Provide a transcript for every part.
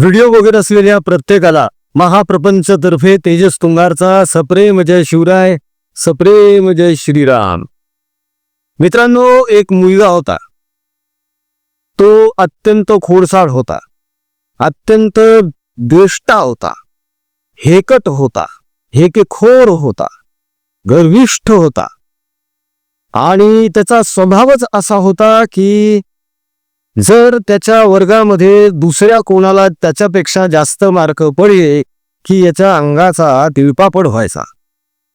Video बघत असलेल्या प्रत्येकाला महाप्रपंचतर्फे तेजस तुंगारचा सप्रेम जय शिवराय सप्रेम जय श्रीराम. मित्रांनो एक मुलगा होता. तो अत्यंत खोडसाळ होता. अत्यंत द्वेष्टा होता. हेकट होता. हेकेखोर होता. गर्विष्ठ होता. आणि त्याचा स्वभावच असा होता की जर त्याच्या वर्गामध्ये दुसऱ्या कोणाला त्याच्यापेक्षा जास्त मार्क पडले की याच्या अंगाचा तिळपापड व्हायचा.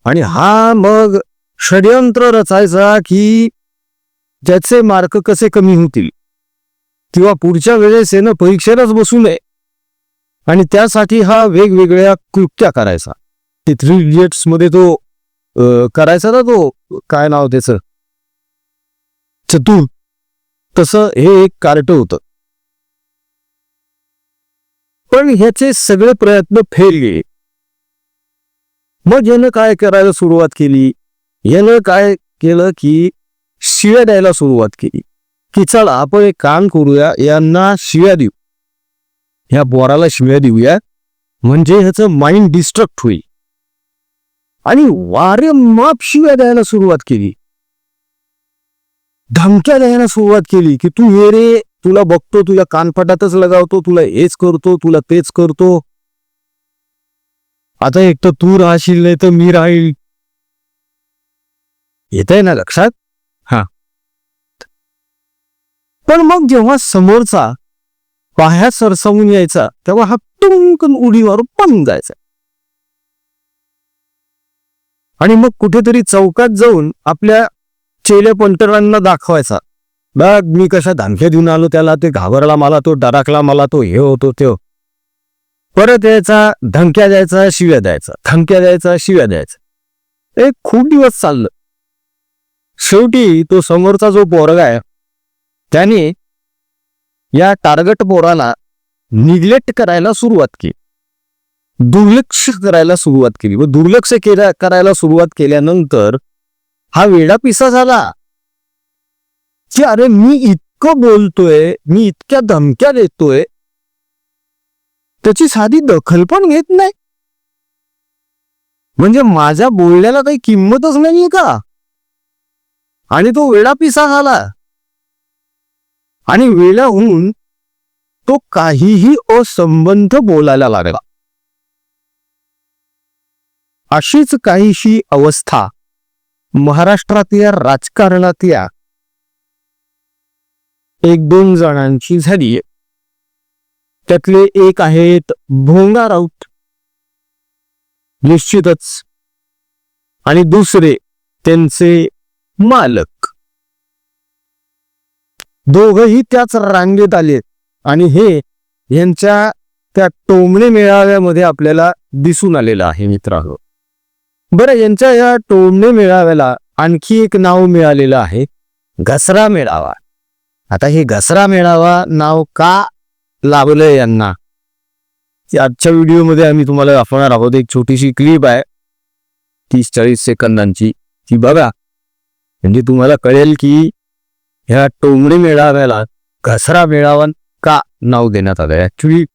आणि हा मग षडयंत्र रचायचा की ज्याचे मार्क कसे कमी होतील? किंवा पुढच्या वेळेस येणं परीक्षेलाच बसू नये. आणि त्यासाठी हा वेगवेगळ्या कृत्या करायचा. ते थ्री इडियट्समध्ये तो करायचा ना तो काय नाव त्याचं? चतुर. तसं हे एक कार्ट होतं. पण ह्याचे सगळे प्रयत्न फेल गेले. मग यानं काय करायला सुरुवात केली? यानं काय केलं की शिव्या द्यायला सुरुवात केली. की चला आपण एक काम करूया यांना शिव्या देऊ. ह्या बोराला शिव्या देऊया. म्हणजे ह्याचं माइंड डिस्ट्रक्ट होईल. आणि वारे माप शिव्या द्यायला सुरुवात केली. धमक्या द्यायला सुरुवात केली की तू हे रे तुला बघतो तुला कानफटातच लगावतो तुला हेच करतो तुला तेच करतो. आता एक तर तू राहशील नाही तर मी राहील. येत आहे ना लक्षात? हा. पण मग जेव्हा समोरचा पाया सरसावून यायचा तेव्हा हा टुंकन उडी मारून पण जायचा. आणि मग कुठेतरी चौकात जाऊन आपल्या चेले पंटरांना दाखवायचा. बघ मी कशा धमक्या देऊन आलो त्याला ते घाबरला मला तो डराकला मला तो हे होतो तो हो-. परत यायचा धमक्या द्यायचा शिव्या द्यायचा धमक्या द्यायचा शिव्या द्यायचा. एक खूप दिवस चाललं. शेवटी तो समोरचा जो पोरगा आहे त्याने या टार्गेट पोराला निग्लेक्ट करायला सुरुवात केली. दुर्लक्ष करायला सुरुवात केली. व दुर्लक्ष केल्या करायला सुरुवात केल्यानंतर हा वेडा पिसा झाला. की अरे मी इतकं बोलतोय मी इतक्या धमक्या देतोय. त्याची साधी दखल पण घेत नाही. म्हणजे माझ्या बोलण्याला काही किंमतच नाहीये का? आणि तो वेडा पिसा झाला. आणि वेळाहून तो काहीही असंबंध बोलायला लागला. अशीच काहीशी अवस्था महाराष्ट्रातल्या राजकारणातल्या एक दोन जणांची झाली. त्यातले एक आहेत भोंगा राऊत. निश्चितच. आणि दुसरे त्यांचे मालक. दोघही त्याच रांगेत आले. आणि हे यांच्या त्या टोमणे मेळाव्यामध्ये आपल्याला दिसून आलेलं आहे मित्रांनो. बरं यांच्या या टोमणे मेळाव्याला आणखी एक नाव मिळालेलं आहे घसरा मेळावा. आता हे घसरा मेळावा नाव का लाभलंय यांना? आजच्या व्हिडिओमध्ये आम्ही तुम्हाला दाखवणार आहोत एक छोटीशी क्लिप आहे. तीस चाळीस सेकंदांची. ती बघा. म्हणजे तुम्हाला कळेल की ह्या टोमणे मेळाव्याला घसरा मेळावा का नाव देण्यात आलं ऍक्च्युली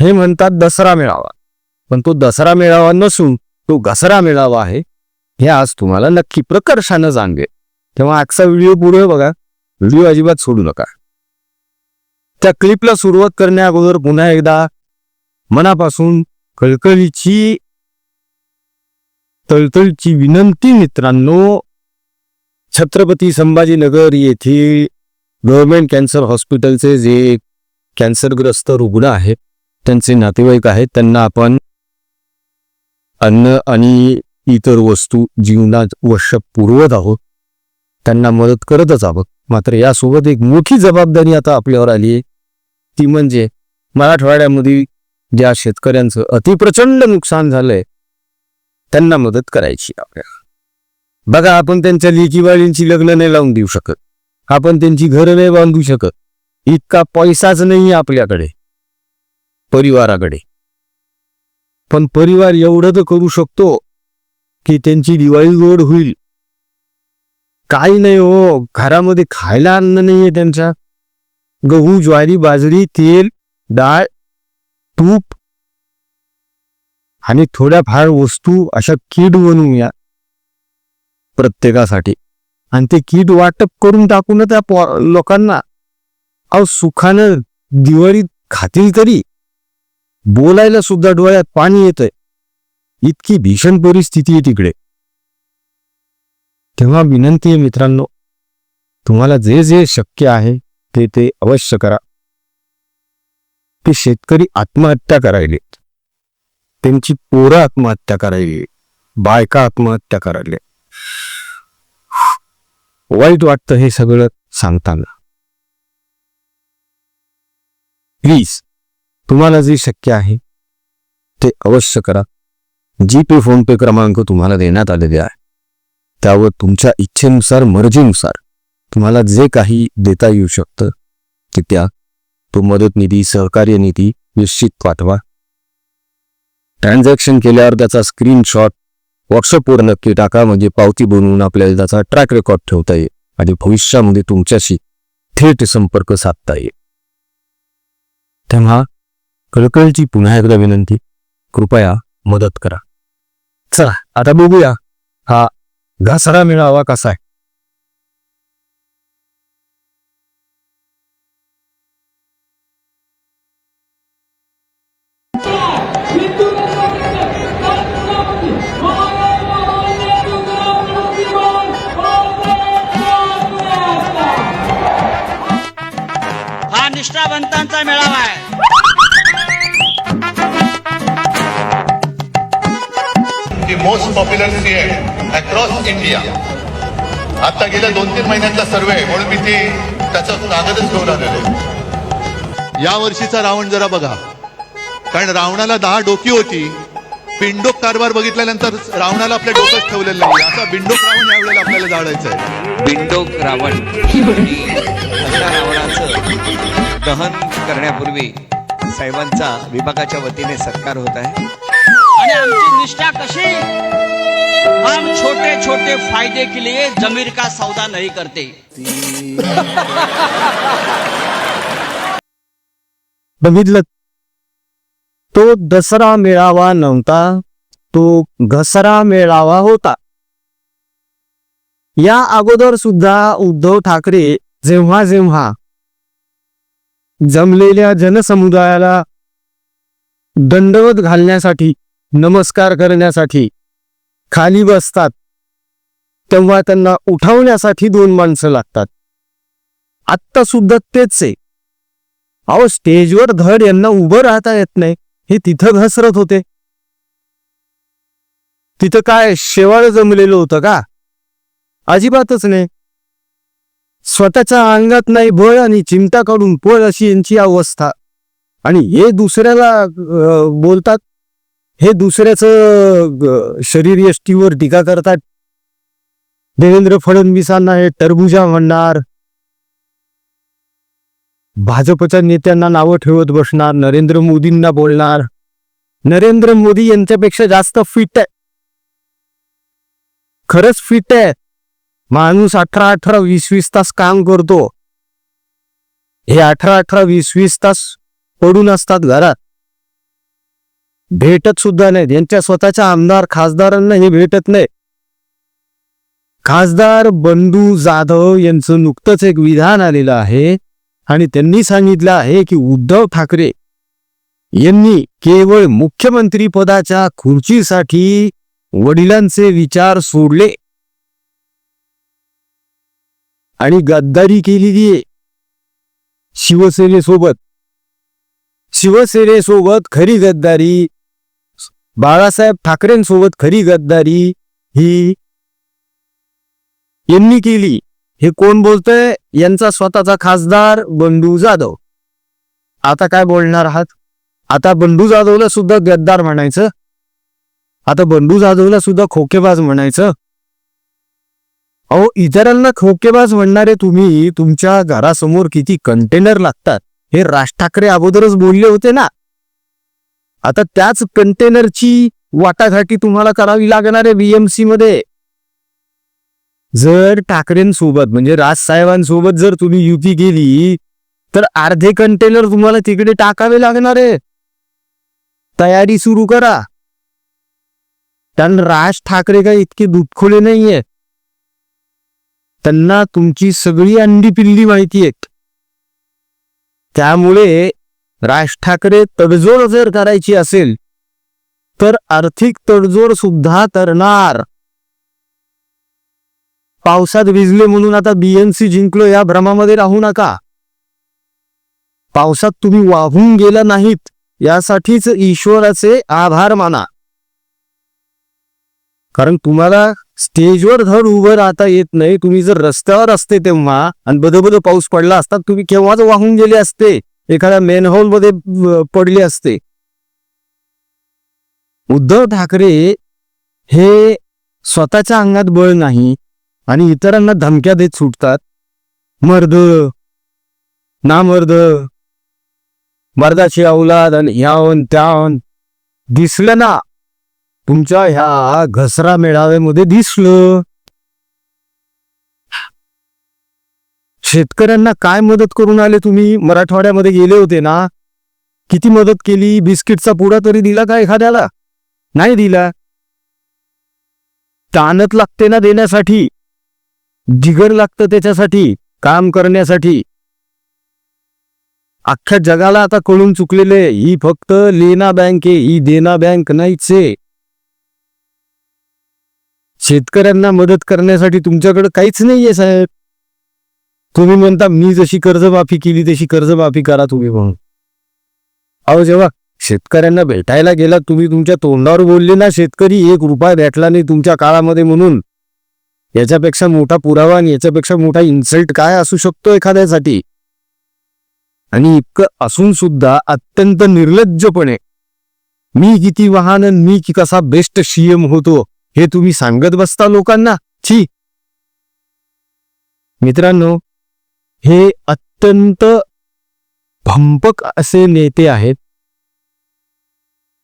हे म्हणतात दसरा मेळावा. पण तो दसरा मेळावा नसून तो घसरा मेळावा आहे हे आज तुम्हाला नक्की प्रकर्षानं सांगेल तेव्हा आजचा व्हिडिओ पुढे बघा. व्हिडिओ अजिबात सोडू नका. त्या क्लिपला सुरुवात करण्या अगोदर पुन्हा एकदा मनापासून कळकळीची तळतळची विनंती मित्रांनो. छत्रपती संभाजीनगर येथील गव्हर्नमेंट कॅन्सर हॉस्पिटलचे जे कॅन्सरग्रस्त रुग्ण आहेत त्यांचे नातेवाईक आहेत त्यांना आपण अन्न आणि इतर वस्तू जीवनात वश्य पुरवत आहोत. त्यांना मदत करतच आहोत. मात्र यासोबत एक मोठी जबाबदारी आता आपल्यावर आली आहे. ती म्हणजे मराठवाड्यामध्ये ज्या शेतकऱ्यांचं अतिप्रचंड नुकसान झालंय त्यांना मदत करायची आपल्याला. बघा आपण त्यांच्या लेकीबाळींची लग्न नाही लावून देऊ शकत. आपण त्यांची घरं नाही बांधू शकत. इतका पैसाच नाही आपल्याकडे. परिवाराकडे. पण परिवार एवढं तर करू शकतो की त्यांची दिवाळी गोड होईल. काही नाही हो घरामध्ये खायला अन्न नाहीये त्यांच्या गहू ज्वारी बाजरी तेल डाळ तूप आणि थोड्याफार वस्तू अशा किट बनवूया प्रत्येकासाठी. आणि ते किट वाटप करून टाकू ना त्या लोकांना. अहो सुखानं दिवाळीत खातील तरी. बोलायला सुद्धा डोळ्यात पाणी येतंय. इतकी भीषण परिस्थिती आहे तिकडे. तेव्हा विनंती आहे मित्रांनो तुम्हाला जे जे शक्य आहे ते ते अवश्य करा. ते शेतकरी आत्महत्या करायलेत त्यांची पोरं आत्महत्या करायली. बायका आत्महत्या करायले. वाईट वाटतं हे सगळं सांगताना. प्लीज तुम्हाला जे शक्य आहे ते अवश्य करा. जी पे फोन पे क्रमांक तुम्हाला देण्यात आलेले आहे. त्यावर तुमच्या इच्छेनुसार मर्जीनुसार तुम्हाला जे काही देता येऊ शकतं ते त्या तो मदत निधी सहकार्य निधी निश्चित पाठवा. ट्रान्झॅक्शन केल्यावर त्याचा स्क्रीनशॉट व्हॉट्सअपवर नक्की टाका म्हणजे पावती बनवून आपल्याला त्याचा ट्रॅक रेकॉर्ड ठेवता येईल आणि भविष्यामध्ये तुमच्याशी थेट संपर्क साधता येईल. तेव्हा कळकळची पुन्हा एकदा विनंती. कृपया मदत करा. चला आता बघूया हा घासरा मिळावा कसा आहे. हा निष्ठावंतांचा मेळावा आहे. पॉप्युलर सीएम अक्रॉस इंडिया आता गेल्या दोन तीन महिन्यांचा सर्वे म्हणून मी ती त्याचा कागदच घेऊन आलेलो आहे. या वर्षीचा रावण जरा बघा. कारण रावणाला दहा डोकी होती. बिंडोक कारभार बघितल्यानंतर रावणाला आपल्या डोक्यात ठेवलेलं नाही. असा बिंडोक रावण यावेळेला आपल्याला जाळायचा आहे. बिंडोक रावण. रावणाचं दहन करण्यापूर्वी साहेबांचा विभागाच्या वतीने सत्कार होत आहे. आमची निष्ठा कशी? हम छोटे छोटे फायदे के लिए जमीर का सौदा नहीं करते. बघितलं. तो दसरा मेळावा नव्हता तो घसरा मेळावा होता. या अगोदर सुद्धा उद्धव ठाकरे जेव्हा जेव्हा जमलेल्या जनसमुदायाला दंडवत घालण्यासाठी नमस्कार करण्यासाठी खाली बसतात तेव्हा त्यांना उठवण्यासाठी दोन माणसं लागतात. आत्ता सुद्धा तेच आहे. अहो स्टेजवर धड यांना उभं राहता येत नाही हे तिथं घसरत होते. तिथं काय शेवाळ जमलेलं होतं का? अजिबातच नाही. स्वतःच्या अंगात नाही बळ आणि चिमटा काढून पळ अशी यांची अवस्था. आणि हे दुसऱ्याला बोलतात हे दुसऱ्याचं शरीर यष्टीवर टीका करतात. देवेंद्र फडणवीसांना हे टरबुजा म्हणणार. भाजपच्या नेत्यांना नावं ठेवत बसणार. नरेंद्र मोदींना बोलणार. नरेंद्र मोदी यांच्यापेक्षा जास्त फिट आहे. खरंच फिट आहे. माणूस अठरा अठरा वीस वीस तास काम करतो. हे अठरा अठरा वीस वीस तास पडून असतात घरात. भेटत सुद्धा नाही यांच्या स्वतःच्या आमदार खासदारांना हे भेटत नाही. खासदार बंधू जाधव यांचं नुकतंच एक विधान आलेलं आहे आणि त्यांनी सांगितलं आहे की उद्धव ठाकरे यांनी केवळ मुख्यमंत्री पदाच्या खुर्चीसाठी वडिलांचे विचार सोडले आणि गद्दारी केलेली आहे शिवसेनेसोबत. शिवसेनेसोबत खरी गद्दारी बाळासाहेब ठाकरेंसोबत खरी गद्दारी ही यांनी केली. हे कोण बोलतंय? यांचा स्वतःचा खासदार बंडू जाधव. आता काय बोलणार आहात? आता बंडू जाधवला सुद्धा गद्दार म्हणायचं. आता बंडू जाधवला सुद्धा खोकेबाज म्हणायचं. अहो इतरांना खोकेबाज म्हणणारे तुम्ही तुमच्या घरासमोर किती कंटेनर लागतात. हे राज ठाकरे अगोदरच बोलले होते ना? आता त्याच कंटेनरची वाटाघाटी तुम्हाला करावी लागणार आहे बीएमसी मध्ये. जर ठाकरेंसोबत म्हणजे राजसाहेबांसोबत जर तुम्ही युती केली तर अर्धे कंटेनर तुम्हाला तिकडे टाकावे लागणार आहे. तयारी सुरू करा. कारण राज ठाकरे काही इतके दुखोले नाहीये. त्यांना तुमची सगळी अंडी पिल्ली माहिती आहेत. त्यामुळे राज ठाकरे तडजोड जर करायची असेल तर आर्थिक तडजोड सुद्धा करणार. पावसात भिजले म्हणून आता बीएमसी जिंकलो या भ्रमामध्ये राहू नका. पावसात तुम्ही वाहून गेला नाहीत यासाठीच ईश्वराचे आभार माना. कारण तुम्हाला स्टेजवर धड उभं राहता येत नाही तुम्ही जर रस्त्यावर असते तेव्हा आणि बदबद पाऊस पडला असता तुम्ही केव्हाच वाहून गेले असते. एखाद्या मेनहोलमध्ये पडली असते. उद्धव ठाकरे हे स्वतःच्या अंगात बळ नाही आणि इतरांना धमक्या देत सुटतात. मर्द ना मर्द मर्दाची औलाद आणि ह्यावन त्यावन दिसलं ना. तुमच्या ह्या घसरा मेळाव्यामध्ये दिसलं. शेतकऱ्यांना काय मदत करून आले तुम्ही? मराठवाड्यामध्ये गेले होते ना? किती मदत केली? बिस्किटचा पुडा तरी दिला का एखाद्याला? नाही दिला. ताणत लागते ना देण्यासाठी. जिगर लागतं त्याच्यासाठी. काम करण्यासाठी. अख्ख्या जगाला आता कळून चुकलेले ही फक्त लेना बँक आहे. ही देना बँक नाहीच आहे. शेतकऱ्यांना मदत करण्यासाठी तुमच्याकडे काहीच नाहीये साहेब. तुम्ही म्हणता मी जशी कर्जमाफी केली तशी कर्जमाफी करा तुम्ही म्हणून. अहो जेव्हा शेतकऱ्यांना भेटायला गेला तुम्ही तुमच्या तोंडावर बोलले ना शेतकरी एक रुपया भेटला नाही तुमच्या काळामध्ये म्हणून. याच्यापेक्षा मोठा पुरावा आणि याच्यापेक्षा मोठा इन्सल्ट काय असू शकतो एखाद्यासाठी? आणि इतकं असून सुद्धा अत्यंत निर्लज्जपणे मी किती वाहन आणि मी की कसा बेस्ट सीएम होतो हे तुम्ही सांगत बसता लोकांना? छी. मित्रांनो हे अत्यंत भंपक असे नेते आहेत.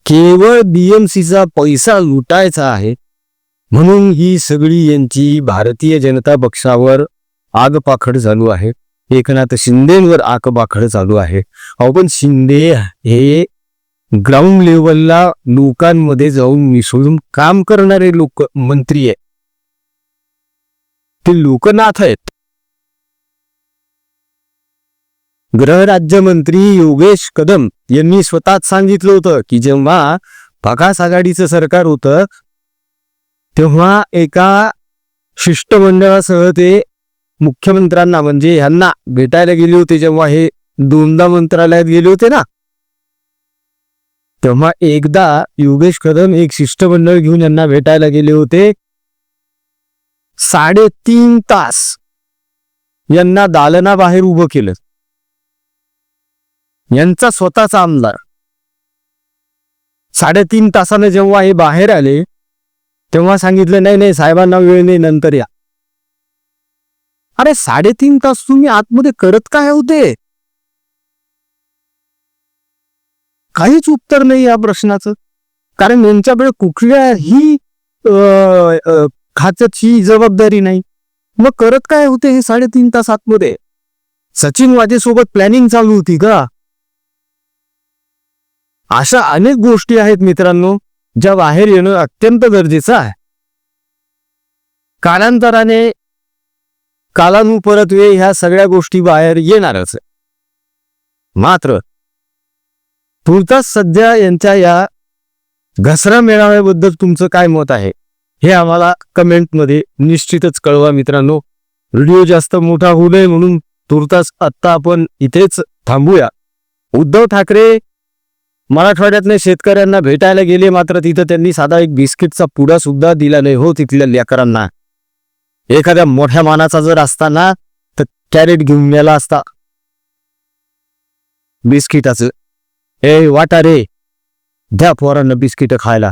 केवळ बीएमसीचा पैसा लुटायचा आहे. म्हणून ही सगळी यांची भारतीय जनता पक्षावर आगपाखड चालू आहे. एकनाथ शिंदेवर आगपाखड चालू आहे. अहो पण शिंदे हे ग्राउंड लेवलला लोकांमध्ये जाऊन मिसळून काम करणारे लोक मंत्री आहे ते लोकनाथ आहेत. गृहराज्यमंत्री योगेश कदम यांनी स्वतःच सांगितलं होतं की जेव्हा भागास आघाडीचं सरकार होतं तेव्हा एका शिष्टमंडळासह ते मुख्यमंत्र्यांना म्हणजे ह्यांना भेटायला गेले होते जेव्हा हे दोनदा मंत्रालयात गेले होते ना? तेव्हा एकदा योगेश कदम एक शिष्टमंडळ घेऊन यांना भेटायला गेले होते. साडेतीन तास यांना दालनाबाहेर उभं केलं. यांचा स्वतःचा आमदार. साडेतीन तासाने जेव्हा हे बाहेर आले तेव्हा सांगितलं नाही नाही साहेबांना वेळ नाही नंतर या. अरे साडेतीन तास तुम्ही आतमध्ये करत काय होते काहीच उत्तर नाही या प्रश्नाचं. कारण यांच्याकडे कुठल्याही ही खात्याची जबाबदारी नाही. मग करत काय होते हे साडेतीन तास आतमध्ये? सचिन वाजेसोबत प्लॅनिंग चालू होती का? अशा अनेक गोष्टी आहेत मित्रांनो ज्या बाहेर येणं अत्यंत गरजेचं आहे. कालांतराने कालानुपरत्वे ह्या सगळ्या गोष्टी बाहेर येणारच. मात्र तुर्तास सध्या यांच्या या घसरा मेळाव्याबद्दल तुमचं काय मत आहे हे आम्हाला कमेंटमध्ये निश्चितच कळवा मित्रांनो. व्हिडिओ जास्त मोठा होऊ नये म्हणून तुर्तास आत्ता आपण इथेच थांबूया. उद्धव ठाकरे मराठवाड्यातले शेतकऱ्यांना भेटायला गेले मात्र तिथं त्यांनी साधा एक बिस्किटचा पुडा सुद्धा दिला नाही. हो तिथल्या लेकरांना. एखाद्या मोठ्या मानाचा जर असता ना तर कॅरेट घेऊन गेला असता. बिस्किटाचं. ए वाटा रे. द्या पोरांना बिस्किट खायला.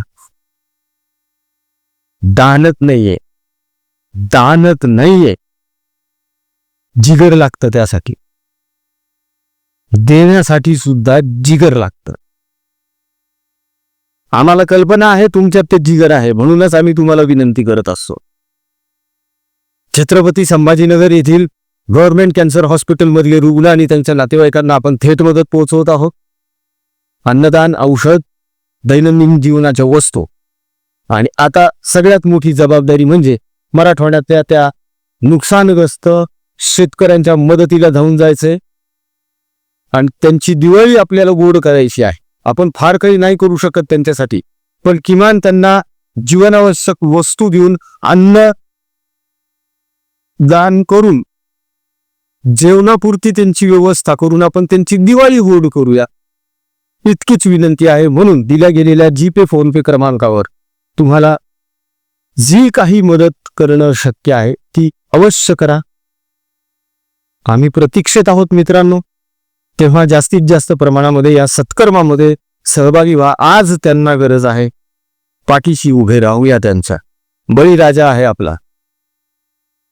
दानत नाहीये. दानत नाहीये. जिगर लागतं त्यासाठी. देण्यासाठी सुद्धा जिगर लागतं. आम्हाला कल्पना आहे तुमच्यात ते जिगर आहे. म्हणूनच आम्ही तुम्हाला विनंती करत असतो. छत्रपती संभाजीनगर येथील गव्हर्नमेंट कॅन्सर हॉस्पिटलमधले रुग्ण आणि त्यांच्या नातेवाईकांना आपण थेट मदत पोहोचवत आहोत. अन्नदान औषध दैनंदिन जीवनाच्या वस्तू. आणि आता सगळ्यात मोठी जबाबदारी म्हणजे मराठवाड्यातल्या त्या नुकसानग्रस्त शेतकऱ्यांच्या मदतीला धावून जायचंय. आणि त्यांची दिवाळी आपल्याला गोड करायची आहे. आपण फार काही नाही करू शकत त्यांच्यासाठी. पण किमान त्यांना जीवनावश्यक वस्तू देऊन अन्न दान करून जेवणापुरती त्यांची व्यवस्था करून आपण त्यांची दिवाळी होड करूया. इतकीच विनंती आहे म्हणून दिल्या गेलेल्या जीपे फोन पे क्रमांकावर तुम्हाला जी काही मदत करणं शक्य आहे ती अवश्य करा. आम्ही प्रतीक्षेत आहोत मित्रांनो. तेव्हा जास्तीत जास्त प्रमाणामध्ये या सत्कर्मामध्ये सहभागी व्हा. आज त्यांना गरज आहे. पाठीशी उभे राहूया त्यांच्या बळीराजा आहे आपला.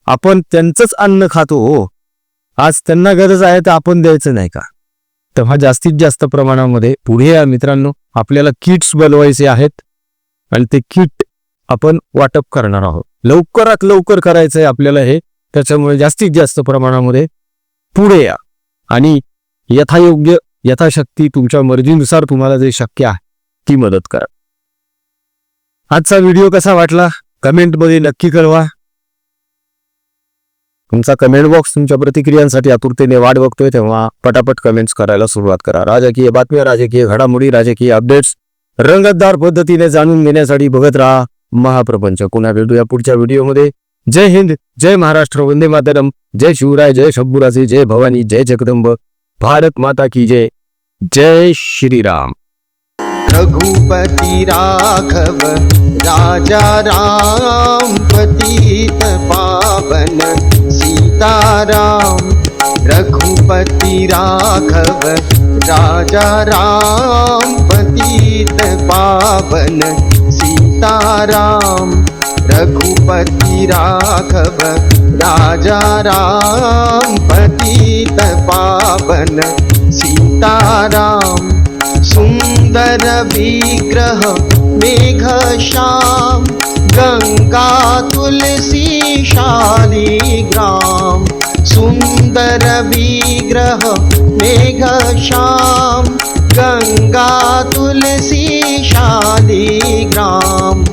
आपण त्यांचंच अन्न खातो हो. आज त्यांना गरज आहे तर आपण द्यायचं नाही का? तेव्हा जास्तीत जास्त प्रमाणामध्ये पुढे या मित्रांनो आपल्याला किट्स बनवायचे आहेत. आणि ते किट आपण वाटप करणार आहोत. लवकरात लवकर करायचंय आपल्याला हे. त्याच्यामुळे जास्तीत जास्त प्रमाणामध्ये पुढे या. आणि यथायोग्य यथाशक्ती तुमच्या मर्जीनुसार तुम्हाला जे शक्य आहे ती मदत करा. आजचा व्हिडिओ कसा वाटला कमेंटमध्ये नक्की कळवा. तुमचा कमेंट बॉक्स तुमच्या प्रतिक्रियांसाठी आतुरतेने वाट बघतोय तेव्हा पटापट कमेंट्स करायला सुरुवात करा. राजकीय बातम्या राजकीय घडामोडी राजकीय अपडेट्स रंगतदार पद्धतीने जाणून घेण्यासाठी बघत राहा महाप्रपंच. पुन्हा भेटूया पुढच्या व्हिडिओमध्ये. जय हिंद जय महाराष्ट्र वंदे मातरम. जय शिवराय जय शंभूराजे जय भवानी जय जगदंब. भारत माता की जय। जय श्रीराम। रघुपति राघव राजा राम पतित पावन सीताराम। रघुपति राघव राजा राम पतित पावन सीताराम। रघुपति राघव राजा राम पतित पावन सीताराम सुन्दर विग्रह मेघ श्याम गङ्गा तुलसी शालिग्राम सुन्दर विग्रह मेघ श्याम गङ्गा तुलसी शालिग्राम